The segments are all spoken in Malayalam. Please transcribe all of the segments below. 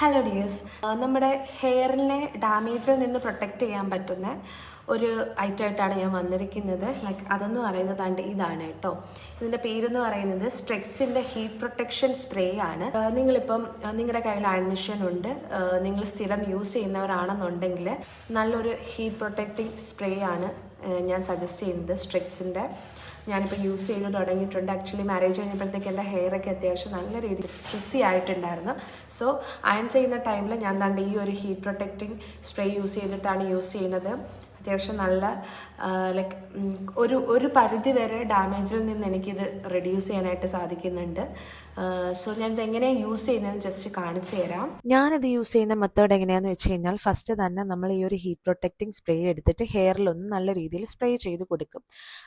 ഹലോ ഡിയേഴ്സ് നമ്മുടെ ഹെയറിനെ ഡാമേജിൽ നിന്ന് പ്രൊട്ടക്റ്റ് ചെയ്യാൻ പറ്റുന്ന ഒരു ഐറ്റം ആയിട്ടാണ് ഞാൻ വന്നിരിക്കുന്നത്. ലൈക്ക് അതെന്ന് പറയുന്നതാണ്ട് ഇതാണ് കേട്ടോ. ഇതിന്റെ പേരെന്ന് പറയുന്നത് സ്ട്രെക്സിന്റെ ഹീറ്റ് പ്രൊട്ടക്ഷൻ സ്പ്രേ ആണ്. നിങ്ങളിപ്പം നിങ്ങളുടെ കയ്യിൽ അഡ്മിഷൻ ഉണ്ട്. നിങ്ങൾ സ്ഥിരം യൂസ് ചെയ്യുന്നവരാണെന്നുണ്ടെങ്കിൽ നല്ലൊരു ഹീറ്റ് പ്രൊട്ടക്റ്റിംഗ് സ്പ്രേ ആണ് ഞാൻ സജസ്റ്റ് ചെയ്യുന്നത് സ്ട്രെക്സിന്റെ ഞാനിപ്പോൾ യൂസ് ചെയ്ത് തുടങ്ങിയിട്ടുണ്ട്. ആക്ച്വലി മാരേജ് കഴിഞ്ഞപ്പോഴത്തേക്ക് എന്റെ ഹെയർ ഒക്കെ അത്യാവശ്യം നല്ല രീതിയിൽ ഫ്രിസി ആയിട്ടുണ്ടായിരുന്നു. സോ അയൺ ചെയ്യുന്ന ടൈമിൽ ഞാൻ തണ്ട് ഈ ഒരു ഹീറ്റ് പ്രൊട്ടക്റ്റിംഗ് സ്പ്രേ യൂസ് ചെയ്തിട്ടാണ് യൂസ് ചെയ്യുന്നത്. അത്യാവശ്യം നല്ല ലൈക്ക് ഒരു ഒരു പരിധി വരെ ഡാമേജിൽ നിന്ന് എനിക്കിത് റെഡ്യൂസ് ചെയ്യാനായിട്ട് സാധിക്കുന്നുണ്ട്. സോ ഞാനിത് എങ്ങനെയാണ് യൂസ് ചെയ്യുന്നതെന്ന് ജസ്റ്റ് കാണിച്ചു തരാം. ഞാനിത് യൂസ് ചെയ്യുന്ന മെത്തേഡ് എങ്ങനെയാന്ന് വെച്ച് കഴിഞ്ഞാൽ ഫസ്റ്റ് തന്നെ നമ്മൾ ഈ ഒരു ഹീറ്റ് പ്രൊട്ടക്റ്റിംഗ് സ്പ്രേ എടുത്തിട്ട് ഹെയറിലൊന്ന് നല്ല രീതിയിൽ സ്പ്രേ ചെയ്ത് കൊടുക്കും.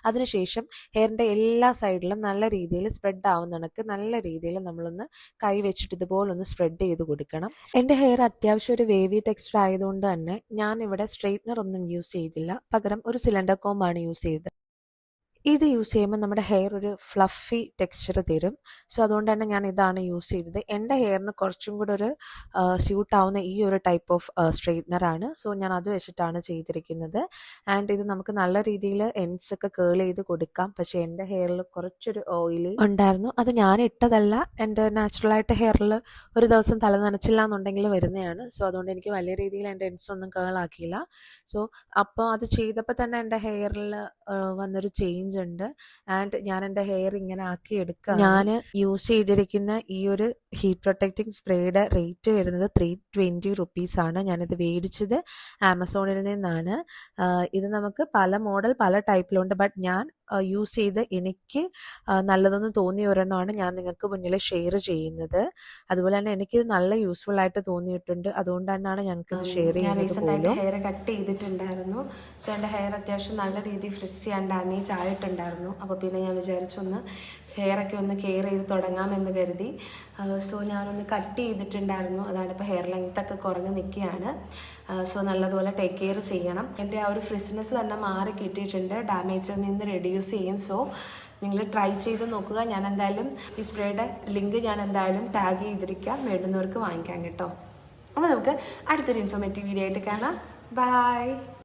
അതിനുശേഷം ഹെയറിന്റെ എല്ലാ സൈഡിലും നല്ല രീതിയിൽ സ്പ്രെഡ് ആവുന്ന കണക്ക് നല്ല രീതിയിൽ നമ്മളൊന്ന് കൈ വെച്ചിട്ട് ഇതുപോലൊന്ന് സ്പ്രെഡ് ചെയ്ത് കൊടുക്കണം. എന്റെ ഹെയർ അത്യാവശ്യം ഒരു വേവി ടെക്സ്ചർ ആയതുകൊണ്ട് തന്നെ ഞാൻ ഇവിടെ സ്ട്രെയിറ്റ്നർ ഒന്നും യൂസ് ചെയ്തില്ല. പകരം ഒരു സിലിണ്ടർ കോംബാണ് യൂസ് ചെയ്തത്. ഇത് യൂസ് ചെയ്യുമ്പോൾ നമ്മുടെ ഹെയർ ഒരു ഫ്ലഫി ടെക്സ്ചർ തരും. സോ അതുകൊണ്ട് തന്നെ ഞാൻ ഇതാണ് യൂസ് ചെയ്തത്. എന്റെ ഹെയറിന് കുറച്ചും കൂടെ ഒരു സ്യൂട്ട് ആവുന്ന ഈ ഒരു ടൈപ്പ് ഓഫ് സ്ട്രെയിറ്റ്നർ ആണ്. സോ ഞാൻ അത് വെച്ചിട്ടാണ് ചെയ്തിരിക്കുന്നത്. ആൻഡ് ഇത് നമുക്ക് നല്ല രീതിയിൽ എൻസ് ഒക്കെ കേൾ ചെയ്ത് കൊടുക്കാം. പക്ഷേ എന്റെ ഹെയറിൽ കുറച്ചൊരു ഓയിലി ഉണ്ടായിരുന്നു. അത് ഞാൻ ഇട്ടതല്ല. എന്റെ നാച്ചുറലായിട്ട് ഹെയറിൽ ഒരു ദിവസം തല നനച്ചില്ല എന്നുണ്ടെങ്കിൽ വരുന്നതാണ്. സോ അതുകൊണ്ട് എനിക്ക് വലിയ രീതിയിൽ എന്റെ എൻസ് ഒന്നും കേൾ ആക്കിയില്ല. സോ അപ്പോൾ അത് ചെയ്തപ്പോൾ തന്നെ എന്റെ ഹെയറിൽ വന്നൊരു ചേഞ്ച് ഉണ്ട്. ആൻഡ് ഞാൻ എന്റെ ഹെയർ ഇങ്ങനെ ആക്കി എടുക്കാം ഞാൻ യൂസ് ചെയ്തിരിക്കുന്ന ഈ ഒരു ഹീറ്റ് പ്രൊട്ടക്റ്റിംഗ് സ്പ്രേയുടെ റേറ്റ് വരുന്നത് ത്രീ ട്വന്റി റുപ്പീസാണ് ഞാനിത് മേടിച്ചത് ആമസോണിൽ നിന്നാണ്. ഇത് നമുക്ക് പല മോഡൽ പല ടൈപ്പിലുണ്ട് ബട്ട് ഞാൻ യൂസ് ചെയ്ത് എനിക്ക് നല്ലതെന്ന് തോന്നിയ ഒരെണ്ണമാണ് ഞാൻ നിങ്ങൾക്ക് മുന്നിൽ ഷെയർ ചെയ്യുന്നത്. അതുപോലെ തന്നെ എനിക്കിത് നല്ല യൂസ്ഫുൾ ആയിട്ട് തോന്നിയിട്ടുണ്ട്. അതുകൊണ്ട് തന്നെയാണ് ഞങ്ങൾക്ക് ഇത് ഷെയർ ഞാൻ റീസെന്റ് ആയിട്ട് ഹെയർ കട്ട് ചെയ്തിട്ടുണ്ടായിരുന്നു. സോ എന്റെ ഹെയർ അത്യാവശ്യം നല്ല രീതിയിൽ ഫ്രിസി ആൻഡ് ഡാമേജ് ആയിട്ടുണ്ടായിരുന്നു. അപ്പോൾ പിന്നെ ഞാൻ വിചാരിച്ചു ഒക്കെ ഒന്ന് കെയർ ചെയ്ത് തുടങ്ങാമെന്ന് കരുതി. സോ ഞാനൊന്ന് കട്ട് ചെയ്തിട്ടുണ്ടായിരുന്നു. അതാണ് ഇപ്പോൾ ഹെയർ ലെങ്ത് ഒക്കെ കുറഞ്ഞ് നിൽക്കുകയാണ്. സോ നല്ലതുപോലെ ടേക്ക് കെയർ ചെയ്യണം. എന്റെ ആ ഒരു ഫ്രിസ്നെസ് തന്നെ മാറി കിട്ടിയിട്ടുണ്ട്. ഡാമേജിൽ നിന്ന് റെഡ്യൂസ് ചെയ്യും. സോ നിങ്ങൾ ട്രൈ ചെയ്ത് നോക്കുക. ഞാൻ എന്തായാലും ഈ സ്പ്രേയുടെ ലിങ്ക് ഞാൻ എന്തായാലും ടാഗ് ചെയ്തിരിക്കാം. വേണ്ടുന്നവർക്ക് വാങ്ങിക്കാം കേട്ടോ. അപ്പോൾ നമുക്ക് അടുത്തൊരു ഇൻഫോർമേറ്റീവ് വീഡിയോ ആയിട്ട് കാണാം. ബൈ